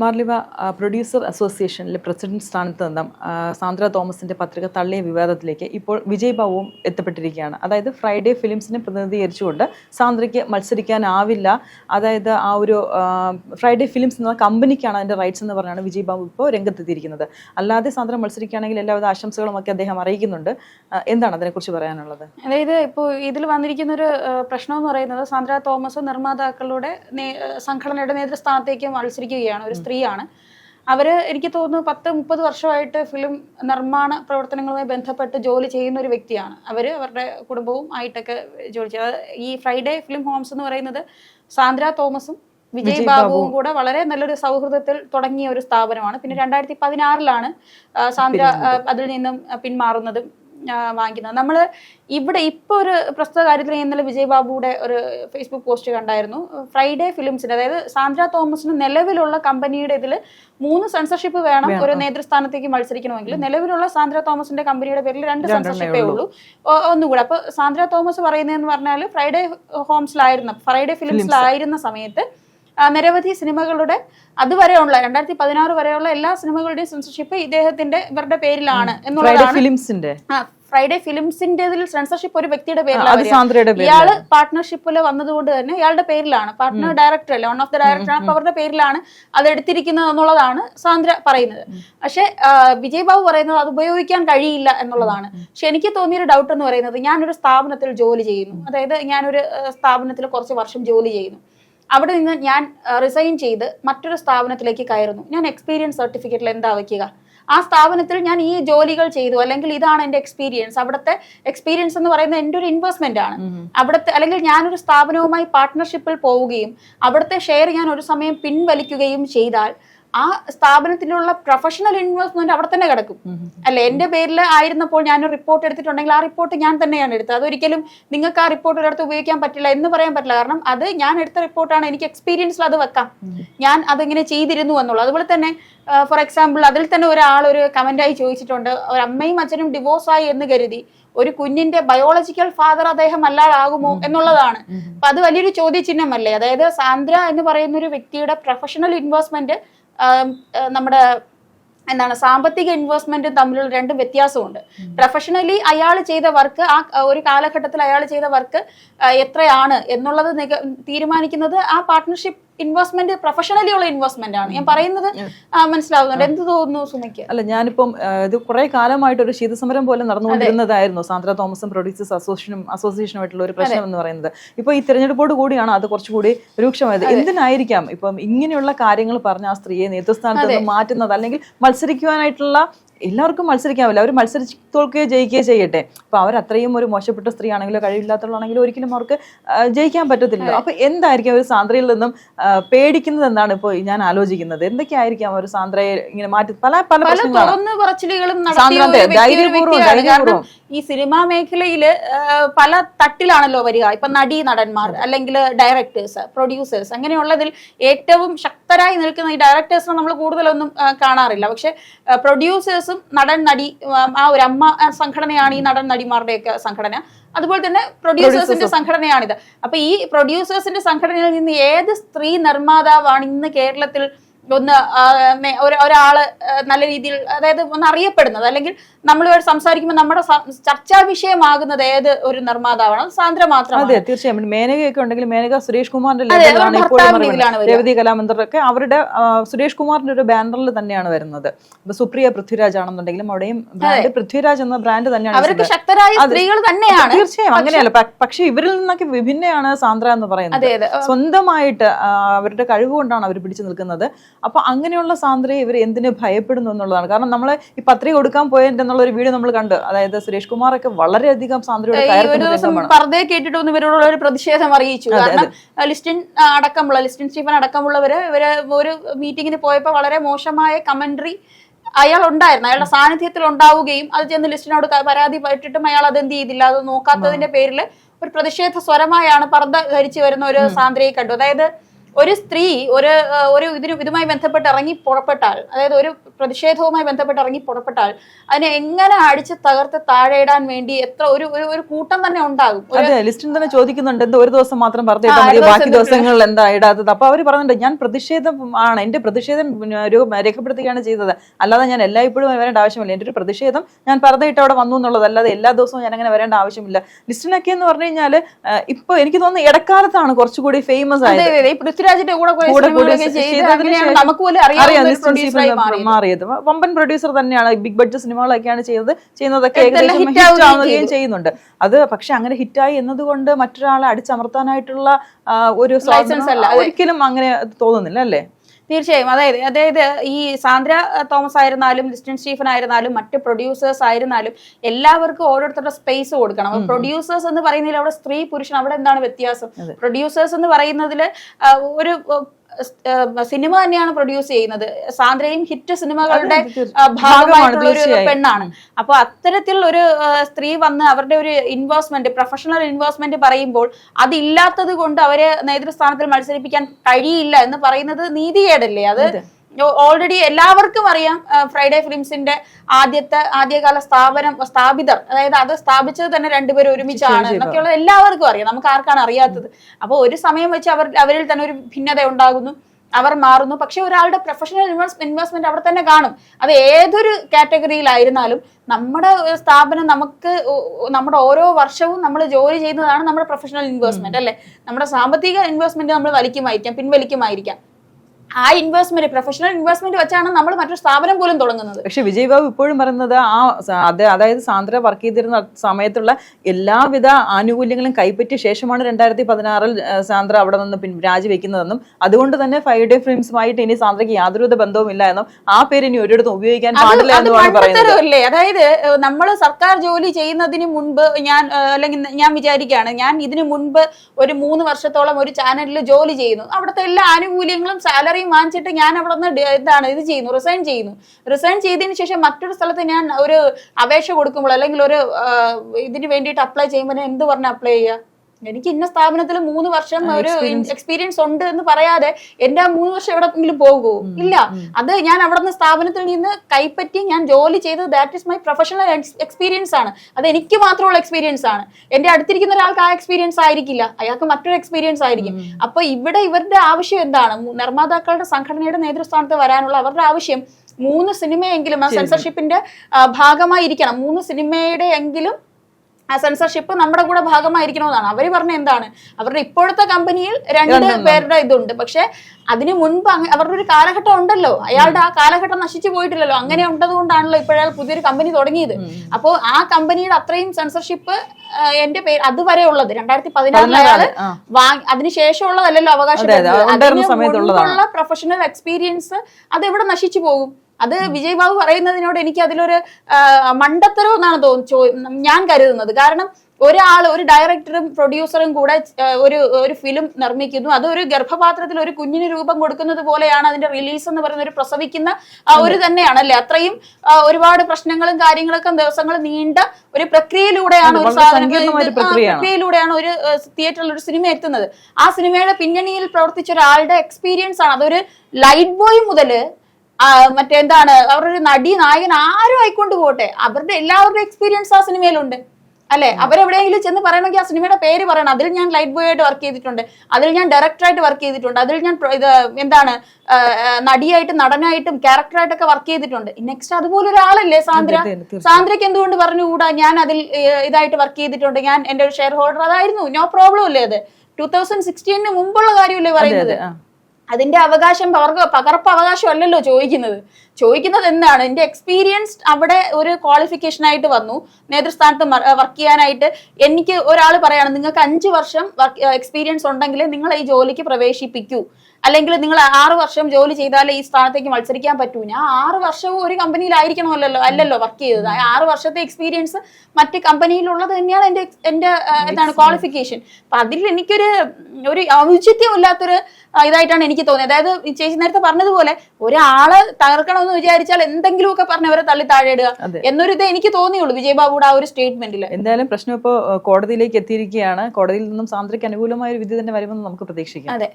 മാർലിവ producer അസോസിയേഷനിലെ president സ്ഥാനത്ത് നിന്നും സാന്ദ്ര തോമസിന്റെ പത്രിക തള്ളിയ വിവാദത്തിലേക്ക് ഇപ്പോൾ വിജയ് ബാബുവും എത്തപ്പെട്ടിരിക്കുകയാണ്. അതായത് ഫ്രൈഡേ ഫിലിംസിനെ പ്രതിനിധീകരിച്ചുകൊണ്ട് സാന്ദ്രയ്ക്ക് മത്സരിക്കാനാവില്ല. അതായത് ആ ഒരു ഫ്രൈഡേ ഫിലിംസ് എന്ന കമ്പനിക്കാണ് അതിന്റെ റൈറ്റ്സ് എന്ന് പറഞ്ഞാണ് വിജയ് ബാബു ഇപ്പോൾ രംഗത്തെത്തിയിരിക്കുന്നത്. അല്ലാതെ സാന്ദ്ര മത്സരിക്കുകയാണെങ്കിൽ എല്ലാവിധ ആശംസകളും ഒക്കെ അദ്ദേഹം അറിയിക്കുന്നുണ്ട്. എന്താണ് അതിനെക്കുറിച്ച് പറയാനുള്ളത്? അതായത് ഇപ്പോൾ ഇതിൽ വന്നിരിക്കുന്ന ഒരു പ്രശ്നം എന്ന് പറയുന്നത് സാന്ദ്ര തോമസ് നിർമ്മാതാക്കളുടെ സംഘടനയുടെ നേതൃസ്ഥാനത്തേക്ക് മത്സരിക്കുകയാണ്. ഒരു സ്ത്രീയാണ് അവർ എനിക്ക് തോന്നുന്നു പത്ത് മുപ്പത് വർഷമായിട്ട് ഫിലിം നിർമ്മാണ പ്രവർത്തനങ്ങളുമായി ബന്ധപ്പെട്ട് ജോലി ചെയ്യുന്ന ഒരു വ്യക്തിയാണ്. അവർ അവരുടെ കുടുംബവും ആയിട്ടൊക്കെ ജോലി ചെയ്ത് ഈ ഫ്രൈഡേ ഫിലിം ഹോംസ് എന്ന് പറയുന്നത് സാന്ദ്ര തോമസും വിജയ് ബാബുവും കൂടെ വളരെ നല്ലൊരു സൗഹൃദത്തിൽ തുടങ്ങിയ ഒരു സ്ഥാപനമാണ്. പിന്നെ രണ്ടായിരത്തി പതിനാറിലാണ് സാന്ദ്ര അതിൽ നിന്നും പിന്മാറുന്നതും വാങ്ങിക്കുന്നത്. നമ്മൾ ഇവിടെ ഇപ്പോൾ ഒരു പ്രസ്തുത കാര്യത്തിൽ ഇന്നലെ വിജയ് ബാബുയുടെ ഒരു ഫേസ്ബുക്ക് പോസ്റ്റ് കണ്ടായിരുന്നു. ഫ്രൈഡേ ഫിലിംസിന് അതായത് സാന്ദ്ര തോമസിന് നിലവിലുള്ള കമ്പനിയുടെ ഇതിൽ മൂന്ന് സെൻസർഷിപ്പ് വേണം ഒരു നേതൃസ്ഥാനത്തേക്ക് മത്സരിക്കണമെങ്കിൽ. നിലവിലുള്ള സാന്ദ്ര തോമസിന്റെ കമ്പനിയുടെ പേരിൽ രണ്ട് സെൻസർഷിപ്പേ ഉള്ളൂ. ഒന്നുകൂടെ. അപ്പോൾ സാന്ദ്ര തോമസ് പറയുന്നതെന്ന് പറഞ്ഞാൽ ഫ്രൈഡേ ഹോംസിലായിരുന്ന ഫ്രൈഡേ ഫിലിംസിലായിരുന്ന സമയത്ത് നിരവധി സിനിമകളുടെ അതുവരെ ഉള്ള രണ്ടായിരത്തി പതിനാറ് വരെയുള്ള എല്ലാ സിനിമകളുടെയും സെൻസർഷിപ്പ് ഇദ്ദേഹത്തിന്റെ ഇവരുടെ പേരിലാണ് എന്നുള്ളതാണ് ഫിലിംസിന്റെ ഫ്രൈഡേ ഫിലിംസിന്റെ സെൻസർഷിപ്പ് ഒരു വ്യക്തിയുടെ പേരിലാണ്. ഇയാൾ പാർട്ട്ണർഷിപ്പിൽ വന്നതുകൊണ്ട് തന്നെ ഇയാളുടെ പേരിലാണ്. പാർട്ട്ണർ ഡയറക്ടർ അല്ലേ വൺ ഓഫ് ദി ഡയറക്ടർ അപ്പൊ അവരുടെ പേരിലാണ് അത് എടുത്തിരിക്കുന്നത് എന്നുള്ളതാണ് സാന്ദ്ര പറയുന്നത്. പക്ഷെ വിജയ് ബാബു പറയുന്നത് അത് ഉപയോഗിക്കാൻ കഴിയില്ല എന്നുള്ളതാണ്. പക്ഷെ എനിക്ക് തോന്നിയൊരു ഡൗട്ട് എന്ന് പറയുന്നത് ഞാനൊരു സ്ഥാപനത്തിൽ ജോലി ചെയ്യുന്നു. അതായത് ഞാനൊരു സ്ഥാപനത്തിൽ കുറച്ച് വർഷം ജോലി ചെയ്യുന്നു. അവിടെ നിന്ന് ഞാൻ റിസൈൻ ചെയ്ത് മറ്റൊരു സ്ഥാപനത്തിലേക്ക് കയറുന്നു. ഞാൻ എക്സ്പീരിയൻസ് സർട്ടിഫിക്കറ്റിൽ എന്താ വയ്ക്കുക ആ സ്ഥാപനത്തിൽ ഞാൻ ഈ ജോലികൾ ചെയ്തു. അല്ലെങ്കിൽ ഇതാണ് എന്റെ എക്സ്പീരിയൻസ് അവിടുത്തെ എക്സ്പീരിയൻസ് എന്ന് പറയുന്നത് എന്റെ ഒരു ഇൻവെസ്റ്റ്മെന്റ് ആണ്. അവിടുത്തെ അല്ലെങ്കിൽ ഞാനൊരു സ്ഥാപനവുമായി പാർട്ട്ണർഷിപ്പിൽ പോവുകയും അവിടുത്തെ ഷെയർ ഞാൻ ഒരു സമയം പിൻവലിക്കുകയും ചെയ്താൽ ആ സ്ഥാപനത്തിലുള്ള പ്രൊഫഷണൽ ഇൻവെസ്റ്റ്മെന്റ് അവിടെ തന്നെ കിടക്കും. അല്ലെ? എന്റെ പേരിൽ ആയിരുന്നപ്പോൾ ഞാൻ റിപ്പോർട്ട് എടുത്തിട്ടുണ്ടെങ്കിൽ ആ റിപ്പോർട്ട് ഞാൻ തന്നെയാണ് എടുത്തത്. അതൊരിക്കലും നിങ്ങൾക്ക് ആ റിപ്പോർട്ട് ഒരിടത്ത് ഉപയോഗിക്കാൻ പറ്റില്ല എന്ന് പറയാൻ പറ്റില്ല. കാരണം അത് ഞാൻ എടുത്ത റിപ്പോർട്ടാണ് എനിക്ക് എക്സ്പീരിയൻസിൽ അത് വെക്കാം. ഞാൻ അതിങ്ങനെ ചെയ്തിരുന്നു എന്നുള്ളത് അതുപോലെ തന്നെ ഫോർ എക്സാമ്പിൾ അതിൽ തന്നെ ഒരാൾ ഒരു കമന്റായി ചോദിച്ചിട്ടുണ്ട്. ഒരു അമ്മയും അച്ഛനും ഡിവോഴ്സ് ആയി എന്ന് കരുതി ഒരു കുഞ്ഞിന്റെ ബയോളജിക്കൽ ഫാദർ അദ്ദേഹം അല്ലാതാകുമോ? എന്നുള്ളതാണ്. അപ്പൊ അത് വലിയൊരു ചോദ്യചിഹ്നമല്ലേ? അതായത് സാന്ദ്ര എന്ന് പറയുന്ന ഒരു വ്യക്തിയുടെ പ്രൊഫഷണൽ ഇൻവെസ്റ്റ്മെന്റ് നമ്മുടെ എന്താണ് സാമ്പത്തിക ഇൻവെസ്റ്റ്മെന്റും തമ്മിലുള്ള രണ്ട് വ്യത്യാസമുണ്ട്. പ്രൊഫഷണലി അയാൾ ചെയ്ത വർക്ക് ആ ഒരു കാലഘട്ടത്തിൽ അയാൾ ചെയ്ത വർക്ക് എത്രയാണ് എന്നുള്ളത് തീരുമാനിക്കുന്നത് ആ പാർട്ട്ണർഷിപ്പ് ഇൻവെസ്റ്റ്മെന്റ് പ്രൊഫഷണലി ഉള്ള ഇൻവെസ്റ്റ്മെന്റ് ആണ്. ഞാൻ പറയുന്നത് മനസ്സിലാവുന്നുണ്ട്. എന്ത് തോന്നുന്നു സുമയ്ക്ക് അല്ല ഞാനിപ്പം ഇത് കുറെ കാലമായിട്ട് ഒരു ശീതസമരം പോലെ നടന്നുകൊണ്ടിരുന്നതായിരുന്നു. സാന്ദ്ര തോമസും പ്രൊഡ്യൂസേഴ്സ് അസോസിയേഷനും അസോസിയേഷനുമായിട്ടുള്ള ഒരു പ്രശ്നം എന്ന് പറയുന്നത്. ഇപ്പൊ ഈ തെരഞ്ഞെടുപ്പോട് കൂടിയാണ് അത് കുറച്ചുകൂടി രൂക്ഷമായത്. എന്തിനായിരിക്കാം? ഇപ്പം ഇങ്ങനെയുള്ള കാര്യങ്ങൾ പറഞ്ഞ ആ സ്ത്രീയെ നേതൃസ്ഥാനത്ത് നിന്ന് മാറ്റുന്നത് അല്ലെങ്കിൽ മത്സരിക്കുവാനായിട്ടുള്ള എല്ലാവർക്കും മത്സരിക്കാവില്ല അവർ മത്സരിച്ച് തോൽക്കുകയോ ജയിക്കുകയോ ചെയ്യട്ടെ. അപ്പോൾ അവർ അത്രയും ഒരു മോശപ്പെട്ട സ്ത്രീ ആണെങ്കിലോ കഴിവില്ലാത്തവളാണെങ്കിലോ ഒരിക്കലും അവർക്ക് ജയിക്കാൻ പറ്റത്തില്ല അപ്പൊ എന്തായിരിക്കും അവർ സാന്ദ്രയിൽ നിന്നും പേടിക്കുന്നത് എന്നാണ് ഇപ്പോൾ ഞാൻ ആലോചിക്കുന്നത്. എന്തൊക്കെയായിരിക്കാം ഒരു സാന്ദ്രയെ ഇങ്ങനെ മാറ്റി പല പല തുറന്നു പറച്ചിലുകളും. ഈ സിനിമാ മേഖലയിൽ പല തട്ടിലാണല്ലോ വരിക. ഇപ്പൊ നടീ നടന്മാർ അല്ലെങ്കിൽ ഡയറക്ടേഴ്സ് പ്രൊഡ്യൂസേഴ്സ് അങ്ങനെയുള്ളതിൽ ഏറ്റവും ശക്തരായി നിൽക്കുന്ന ഈ ഡയറക്ടേഴ്സിനെ നമ്മൾ കൂടുതലൊന്നും കാണാറില്ല. പക്ഷെ പ്രൊഡ്യൂസേഴ്സും നടൻ നടി ആ, ആ ഒരു അമ്മ സംഘടനയാണ് ഈ നടൻ നടിമാരുടെയൊക്കെ സംഘടന. അതുപോലെ തന്നെ പ്രൊഡ്യൂസേഴ്സിന്റെ സംഘടനയാണിത്. അപ്പൊ ഈ പ്രൊഡ്യൂസേഴ്സിന്റെ സംഘടനയിൽ നിന്ന് ഏത് സ്ത്രീ നിർമ്മാതാവാണ് ഇന്ന് കേരളത്തിൽ ഒന്ന് ഒരാൾ നല്ല രീതിയിൽ അതായത് ഒന്ന് അറിയപ്പെടുന്നത്. അല്ലെങ്കിൽ നമ്മൾ സംസാരിക്കുമ്പോൾ നമ്മുടെ ചർച്ചാ വിഷയമാകുന്നത് ഏത് ഒരു നിർമ്മാതാവാണ്? സാന്ദ്ര മാത്രം അതെ തീർച്ചയായും. മേനകയൊക്കെ ഉണ്ടെങ്കിൽ മേനക സുരേഷ് കുമാറിന്റെ രവതി കലാമന്ദറൊക്കെ അവരുടെ സുരേഷ് കുമാറിന്റെ ഒരു ബാനറിൽ തന്നെയാണ് വരുന്നത്. ഇപ്പൊ സുപ്രിയ പൃഥ്വിരാജ് ആണെന്നുണ്ടെങ്കിലും അവിടെയും ബ്രാൻഡ് പൃഥ്വിരാജ് എന്ന ബ്രാൻഡ് തന്നെയാണ് അവർക്ക്. ശക്തരായ സ്ത്രീകൾ തന്നെയാണ്. തീർച്ചയായും അങ്ങനെയല്ല. പക്ഷെ ഇവരിൽ നിന്നൊക്കെ വിഭിന്നയാണ് സാന്ദ്ര എന്ന് പറയുന്നത്. സ്വന്തമായിട്ട് അവരുടെ കഴിവ് കൊണ്ടാണ് അവർ പിടിച്ചു നിൽക്കുന്നത്. അപ്പൊ അങ്ങനെയുള്ള സാന്ദ്രയെ ഇവർ എന്തിനു ഭയപ്പെടുന്നു എന്നുള്ളതാണ്. കാരണം നമ്മൾ ഈ പത്രിക കൊടുക്കാൻ പോയെന്നുള്ള ഒരു വീഡിയോ നമ്മൾ കണ്ട് അതായത് സുരേഷ് കുമാർ ഒക്കെ വളരെയധികം സാന്ദ്രയുടെ ഈ ഒരു കയർക്കുന്ന ദിവസം രംഗമാണ്. കേട്ടിട്ട് ഒന്ന് ഇവരോടുള്ള ഒരു പ്രതിഷേധം അറിയിച്ചു. കാരണം ലിസ്റ്റിൻ അടക്കമുള്ള ലിസ്റ്റിൻ സ്റ്റീഫൻ അടക്കമുള്ളവര് ഇവർ ഒരു മീറ്റിങ്ങിന് പോയപ്പോൾ വളരെ മോശമായ കമന്ററി അയാൾ ഉണ്ടായിരുന്നു അയാളുടെ സാന്നിധ്യത്തിൽ ഉണ്ടാവുകയും അത് ചെന്ന് ലിസ്റ്റിനോട് പരാതി പറ്റിട്ടും അയാൾ അത് എന്ത് ചെയ്തില്ല അത് നോക്കാത്തതിന്റെ പേരിൽ ഒരു പ്രതിഷേധ സ്വരമായാണ് പർദ്ദ ധരിച്ചു വരുന്ന ഒരു സാന്ദ്രയെ കണ്ടു. അതായത് ഒരു സ്ത്രീ ഒരു ഒരു ഇതിന് ഇതുമായി ബന്ധപ്പെട്ട് ഇറങ്ങി പുറപ്പെട്ടാൽ അതായത് ഒരു പ്രതിഷേധവുമായി ബന്ധപ്പെട്ട് ഇറങ്ങി പുറപ്പെട്ടാൽ അതിനെ എങ്ങനെ അടിച്ച് തകർത്ത് താഴെ ഇടാൻ വേണ്ടി എത്ര ഒരു ഒരു- കൂട്ടം തന്നെ ഉണ്ടാകും. അതെ തന്നെ ചോദിക്കുന്നുണ്ട് എന്താ ഒരു ദിവസം മാത്രം പറഞ്ഞു മതി ബാക്കി ദിവസം ദിവസങ്ങളിൽ എന്താ ഇടാത്തത്? അപ്പൊ അവർ പറഞ്ഞിട്ടുണ്ട് ഞാൻ പ്രതിഷേധം ആണ് എന്റെ പ്രതിഷേധം ഒരു രേഖപ്പെടുത്തുകയാണ് ചെയ്തത്. അല്ലാതെ ഞാൻ എല്ലായ്പ്പോഴും വരേണ്ട ആവശ്യമില്ല. എന്റെ ഒരു പ്രതിഷേധം ഞാൻ പറഞ്ഞിട്ട് അവിടെ വന്നു എന്നുള്ളത് അല്ലാതെ എല്ലാ ദിവസവും ഞാൻ അങ്ങനെ വരേണ്ട ആവശ്യമില്ല. ലിസ്റ്റിനൊക്കെ എന്ന് പറഞ്ഞു കഴിഞ്ഞാൽ ഇപ്പൊ എനിക്ക് തോന്നുന്നു ഇടക്കാലത്താണ് കുറച്ചുകൂടി ഫേമസ് ആയത്. പൃഥ്വിരാജിന്റെ കൂടെ നമുക്ക് പോലും അറിയാം മാറിയത്. വമ്പൻ പ്രൊഡ്യൂസർ തന്നെയാണ് ബിഗ് ബഡ്ജറ്റ് സിനിമകളൊക്കെയാണ് ചെയ്തത്. ചെയ്യുന്നതൊക്കെ ആവുകയും ചെയ്യുന്നുണ്ട്. അത് പക്ഷെ അങ്ങനെ ഹിറ്റായി എന്നതുകൊണ്ട് മറ്റൊരാളെ അടിച്ചമർത്താനായിട്ടുള്ള ഒരു സ്വാതന്ത്ര്യം ഒരിക്കലും അങ്ങനെ തോന്നുന്നില്ല അല്ലേ? തീർച്ചയായും. അതായത് അതായത് ഈ സാന്ദ്ര തോമസ് ആയിരുന്നാലും ലിസ്റ്റൻ സ്റ്റീഫൻ ആയിരുന്നാലും മറ്റ് പ്രൊഡ്യൂസേഴ്സ് ആയിരുന്നാലും എല്ലാവർക്കും ഓരോരുത്തരുടെ സ്പേസ് കൊടുക്കണം. പ്രൊഡ്യൂസേഴ്സ് എന്ന് പറയുന്നതിൽ അവിടെ സ്ത്രീ പുരുഷൻ അവിടെ എന്താണ് വ്യത്യാസം? പ്രൊഡ്യൂസേഴ്സ് എന്ന് പറയുന്നതിൽ ഒരു സിനിമ തന്നെയാണ് പ്രൊഡ്യൂസ് ചെയ്യുന്നത്. സാന്ദ്രയും ഹിറ്റ് സിനിമകളുടെ ഭാഗമായിട്ടുള്ള ഒരു പെണ്ണാണ്. അപ്പൊ അത്തരത്തിൽ ഒരു സ്ത്രീ വന്ന് അവരുടെ ഒരു ഇൻവെസ്റ്റ്മെന്റ് പ്രൊഫഷണൽ ഇൻവെസ്റ്റ്മെന്റ് പറയുമ്പോൾ അതില്ലാത്തത് കൊണ്ട് അവരെ നേതൃസ്ഥാനത്തിൽ മത്സരിപ്പിക്കാൻ കഴിയില്ല എന്ന് പറയുന്നത് നീതികേടല്ലേ? അതെ. ഓൾറെഡി എല്ലാവർക്കും അറിയാം ഫ്രൈഡേ ഫിലിംസിന്റെ ആദ്യത്തെ ആദ്യകാല സ്ഥാപനം സ്ഥാപിതർ. അതായത് അത് സ്ഥാപിച്ചത് തന്നെ രണ്ടുപേരും ഒരുമിച്ചാണ് എന്നൊക്കെയുള്ളത് എല്ലാവർക്കും അറിയാം. നമുക്ക് ആർക്കാണ് അറിയാത്തത്? അപ്പോൾ ഒരു സമയം വെച്ച് അവർ അവരിൽ തന്നെ ഒരു ഭിന്നത ഉണ്ടാകുന്നു. അവർ മാറുന്നു. പക്ഷെ ഒരാളുടെ പ്രൊഫഷണൽ ഇൻവെസ്റ്റ്മെന്റ് അവിടെ തന്നെ കാണും. അത് ഏതൊരു കാറ്റഗറിയിലായിരുന്നാലും നമ്മുടെ സ്ഥാപനം നമുക്ക് നമ്മുടെ ഓരോ വർഷവും നമ്മൾ ജോലി ചെയ്യുന്നതാണ് നമ്മുടെ പ്രൊഫഷണൽ ഇൻവെസ്റ്റ്മെന്റ് അല്ലെ? നമ്മുടെ സാമ്പത്തിക ഇൻവെസ്റ്റ്മെന്റ് നമ്മൾ വലിക്കുമായിരിക്കാം പിൻവലിക്കുമായിരിക്കാം. ആ ഇൻവെസ്റ്റ്മെന്റ് പ്രൊഫഷണൽ ഇൻവെസ്റ്റ്മെന്റ് വെച്ചാണ് നമ്മൾ മറ്റൊരു സ്ഥാപനം പോലും തുടങ്ങുന്നത്. പക്ഷെ വിജയ് ബാബു ഇപ്പോഴും പറയുന്നത് ആ അത് അതായത് സാന്ദ്ര വർക്ക് ചെയ്തിരുന്ന സമയത്തുള്ള എല്ലാവിധ ആനുകൂല്യങ്ങളും കൈപ്പറ്റിയ ശേഷമാണ് രണ്ടായിരത്തി പതിനാറിൽ സാന്ദ്ര അവിടെ നിന്ന് പിൻ രാജിവെക്കുന്നതെന്നും അതുകൊണ്ട് തന്നെ ഫൈവ് ഡേ ഫിലിംസുമായിട്ട് ഇനി സാന്ദ്രയ്ക്ക് യാതൊരുവിധ ബന്ധവും ഇല്ല എന്നും ആ പേര് ഇനി ഒരിടത്തും ഉപയോഗിക്കാൻ പാടില്ല എന്നുമാണ് പറയുന്നത്. അതായത് നമ്മൾ സർക്കാർ ജോലി ചെയ്യുന്നതിന് മുൻപ് ഞാൻ അല്ലെങ്കിൽ ഞാൻ വിചാരിക്കുകയാണ് ഞാൻ ഇതിനു മുൻപ് ഒരു മൂന്ന് വർഷത്തോളം ഒരു ചാനലിൽ ജോലി ചെയ്യുന്നു. അവിടുത്തെ എല്ലാ ആനുകൂല്യങ്ങളും സാലറിയും വാങ്ങിച്ചിട്ട് ഞാൻ അവിടെ നിന്ന് എന്താണ് ഇത് ചെയ്യുന്നു റിസൈൻ ചെയ്യുന്നു. റിസൈൻ ചെയ്തതിന് ശേഷം മറ്റൊരു സ്ഥലത്ത് ഞാൻ ഒരു അപേക്ഷ കൊടുക്കുമ്പോൾ അല്ലെങ്കിൽ ഒരു ഇതിന് വേണ്ടിയിട്ട് അപ്ലൈ ചെയ്യുമ്പോൾ എന്ത് പറഞ്ഞ് അപ്ലൈ ചെയ്യുക? എനിക്ക് ഇന്ന സ്ഥാപനത്തിൽ മൂന്ന് വർഷം ഒരു എക്സ്പീരിയൻസ് ഉണ്ട് എന്ന് പറയാതെ എന്റെ ആ മൂന്ന് വർഷം എവിടെയെങ്കിലും പോകുമോ ഇല്ല. അത് ഞാൻ അവിടെ നിന്ന് സ്ഥാപനത്തിൽ നിന്ന് കൈപ്പറ്റി ഞാൻ ജോലി ചെയ്തത് that is my professional experience ആണ്. അത് എനിക്ക് മാത്രമുള്ള എക്സ്പീരിയൻസ് ആണ്. എന്റെ അടുത്തിരിക്കുന്ന ഒരാൾക്ക് ആ എക്സ്പീരിയൻസ് ആയിരിക്കില്ല. അയാൾക്ക് മറ്റൊരു എക്സ്പീരിയൻസ് ആയിരിക്കും. അപ്പൊ ഇവിടെ ഇവരുടെ ആവശ്യം എന്താണ്? നിർമ്മാതാക്കളുടെ സംഘടനയുടെ നേതൃസ്ഥാനത്ത് വരാനുള്ള അവരുടെ ആവശ്യം മൂന്ന് സിനിമയെങ്കിലും ആ സെൻസർഷിപ്പിന്റെ ഭാഗമായിരിക്കണം. മൂന്ന് സിനിമയുടെ എങ്കിലും ആ സെൻസർഷിപ്പ് നമ്മുടെ കൂടെ ഭാഗമായിരിക്കണമെന്നാണ് അവർ പറഞ്ഞ എന്താണ്? അവരുടെ ഇപ്പോഴത്തെ കമ്പനിയിൽ രണ്ട്. പേരുടെ ഇതുണ്ട്. പക്ഷെ അതിനു മുൻപ് അവരുടെ ഒരു കാലഘട്ടം ഉണ്ടല്ലോ. അയാളുടെ ആ കാലഘട്ടം നശിച്ചു പോയിട്ടില്ലല്ലോ. അങ്ങനെ ഉണ്ടതുകൊണ്ടാണല്ലോ ഇപ്പോഴയാൾ പുതിയൊരു കമ്പനി തുടങ്ങിയത്. അപ്പോൾ ആ കമ്പനിയുടെ അത്രയും സെൻസർഷിപ്പ് എന്റെ പേര് അതുവരെ ഉള്ളത് രണ്ടായിരത്തി പതിനാറിൽ അയാൾ ആ. വാങ്ങി അതിനുശേഷമുള്ളതല്ലോ അതെ, അതെ, ഉണ്ടായിരുന്ന സമയത്തുള്ളതാണ്. മുൻപുള്ള പ്രൊഫഷണൽ എക്സ്പീരിയൻസ് അത് എവിടെ നശിച്ചു പോകും? അത് വിജയ് ബാബു പറയുന്നതിനോട് എനിക്ക് അതിലൊരു മണ്ടത്തരം എന്നാണ് തോന്നുന്നു ഞാൻ കരുതുന്നത്. കാരണം ഒരാൾ ഒരു ഡയറക്ടറും പ്രൊഡ്യൂസറും കൂടെ ഒരു ഒരു ഫിലിം നിർമ്മിക്കുന്നു. അത് ഒരു ഗർഭപാത്രത്തിൽ ഒരു കുഞ്ഞിന് രൂപം കൊടുക്കുന്നത് പോലെയാണ് അതിന്റെ റിലീസ് എന്ന് പറയുന്ന ഒരു പ്രസവിക്കുന്ന ഒരു തന്നെയാണ് അല്ലെ അത്രയും ഒരുപാട് പ്രശ്നങ്ങളും കാര്യങ്ങളൊക്കെ ദിവസങ്ങൾ നീണ്ട ഒരു പ്രക്രിയയിലൂടെയാണ് ഒരു സാധനം. പ്രക്രിയയിലൂടെയാണ് ഒരു തിയേറ്ററിൽ ഒരു സിനിമ എത്തുന്നത്. ആ സിനിമയുടെ പിന്നണിയിൽ പ്രവർത്തിച്ച ഒരാളുടെ എക്സ്പീരിയൻസ് ആണ്. അതൊരു ലൈറ്റ് ബോയ് മുതൽ മറ്റെന്താണ് മറ്റേന്താണ് അവരൊരു നടി നായകൻ ആരും ആയിക്കൊണ്ട് പോട്ടെ. അവരുടെ എല്ലാവരുടെ എക്സ്പീരിയൻസ് ആ സിനിമയിലുണ്ട്. അല്ലെ? അവരെവിടെയെങ്കിലും ചെന്ന് പറയണമെങ്കിൽ ആ സിനിമയുടെ പേര് പറയണം. അതിൽ ഞാൻ ലൈറ്റ് ബോയ് ആയിട്ട് വർക്ക് ചെയ്തിട്ടുണ്ട്. അതിൽ ഞാൻ ഡയറക്ടറായിട്ട് വർക്ക് ചെയ്തിട്ടുണ്ട്. അതിൽ ഞാൻ ഇത് എന്താണ് നടിയായിട്ടും നടനായിട്ടും ക്യാരക്ടറായിട്ടൊക്കെ വർക്ക് ചെയ്തിട്ടുണ്ട്. നെക്സ്റ്റ് അതുപോലെ ഒരാളല്ലേ സാന്ദ്ര? സാന്ദ്രയ്ക്ക് എന്തുകൊണ്ട് പറഞ്ഞുകൂടാ ഞാൻ അതിൽ ഇതായിട്ട് വർക്ക് ചെയ്തിട്ടുണ്ട്. ഞാൻ എന്റെ ഒരു ഷെയർ ഹോൾഡർ അതായിരുന്നു നോ പ്രോബ്ലം അല്ലേ അത്? ടൂ തൗസൻഡ് സിക്സ്റ്റീനിന് മുമ്പുള്ള കാര്യമല്ലേ പറയുന്നത്. അതിന്റെ അവകാശം പകർപ്പ് പകർപ്പ് അവകാശം അല്ലല്ലോ ചോദിക്കുന്നത്. ചോദിക്കുന്നത് എന്താണ്? എന്റെ എക്സ്പീരിയൻസ് അവിടെ ഒരു ക്വാളിഫിക്കേഷൻ ആയിട്ട് വന്നു. നേതൃസ്ഥാനത്ത് വർക്ക് ചെയ്യാനായിട്ട്. എനിക്ക് ഒരാൾ പറയാണ് നിങ്ങൾക്ക് അഞ്ച് വർഷം എക്സ്പീരിയൻസ് ഉണ്ടെങ്കിൽ നിങ്ങൾ ഈ ജോലിക്ക് പ്രവേശിപ്പിക്കൂ. അല്ലെങ്കിൽ നിങ്ങൾ ആറ് വർഷം ജോലി ചെയ്താലേ ഈ സ്ഥാനത്തേക്ക് മത്സരിക്കാൻ പറ്റൂ ഞാൻ ആറ് വർഷവും ഒരു കമ്പനിയിലായിരിക്കണമല്ലോ അല്ലല്ലോ വർക്ക് ചെയ്തത്. ആറ് വർഷത്തെ എക്സ്പീരിയൻസ് മറ്റ് കമ്പനിയിലുള്ളത് തന്നെയാണ് എന്റെ എന്റെ എന്താണ് ക്വാളിഫിക്കേഷൻ അപ്പൊ അതിൽ എനിക്കൊരു ഒരു ഔചിത്യമില്ലാത്തൊരു ഇതായിട്ടാണ് എനിക്ക് തോന്നിയത്. അതായത് ചേച്ചി നേരത്തെ പറഞ്ഞതുപോലെ ഒരാൾ തകർക്കണമെന്ന് വിചാരിച്ചാൽ എന്തെങ്കിലുമൊക്കെ പറഞ്ഞ് അവരെ തള്ളി താഴെ ഇടുക. എന്നൊരു ഇത് എനിക്ക് തോന്നിയുള്ളൂ. വിജയബാബുടെ ആ ഒരു സ്റ്റേറ്റ്മെന്റിൽ എന്തായാലും പ്രശ്നം ഇപ്പോ കോടതിയിലേക്ക് എത്തിയിരിക്കുകയാണ്. കോടതിയിൽ നിന്നും സാന്ദ്രയ്ക്ക് അനുകൂലമായ ഒരു വിധി തന്നെ വരുമെന്ന് നമുക്ക് പ്രതീക്ഷിക്കാം. അതെ.